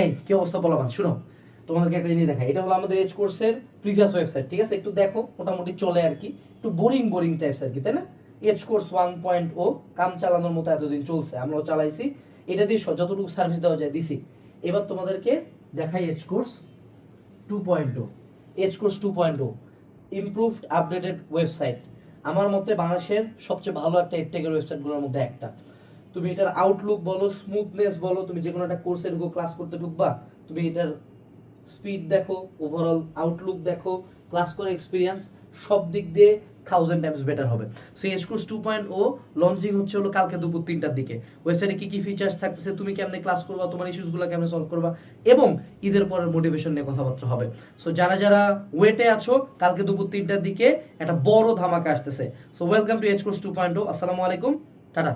এই, কি অবস্থা বলা শুনো। তোমাদেরকে একটা জিনিস দেখাই, এটা হলো আমাদের এজ কোর্সের প্রিভিয়াস ওয়েবসাইট ঠিক আছে? একটু দেখো, মোটামুটি চলে আর কি। একটু বোরিং বোরিং টাইপস আর কি, তাই না? Edge Course one point o কাম চালানোর মতো এতদিন চলছে, আমরাও চালাইছি। এটা দিয়ে যতটুকু সার্ভিস দেওয়া যায়, দিছি। এবার তোমাদেরকে দেখাই Edge Course two point o Edge Course two point o improved updated website আমার মতে বাংলাদেশের সবচেয়ে ভালো একটা এডটেকের ওয়েবসাইটগুলোর মধ্যে একটা। তুমি এটার আউটলুক বলো স্মুথনেস বলো, তুমি যে কোনো একটা কোর্সে ঢুকো ক্লাস করতে ঢুকবা, তুমি এটার স্পিড দেখো ওভারঅল আউটলুক দেখো ক্লাস করে এক্সপিরিয়েন্স সব দিক দিয়ে থাউজেন্ড টাইমস বেটার হবে। So Edge Course two point o launching হচ্ছে হলো কালকে দুপুর তিনটার দিকে। ওয়েবসাইটে কি কি ফিচার্স থাকতেছে, তুমি কেমনে ক্লাস করবা, তোমার ইস্যুসগুলো কেমনে সলভ করবা, এবং ঈদের পরের মোটিভেশন নিয়ে কথাবার্তা হবে। সো যারা যারা ওয়েটে আছো, কালকে দুপুর তিনটার দিকে একটা বড় ধামাকা আসতেছে। So welcome to Edge Course two point o আসসালামু আলাইকুম, টাটা।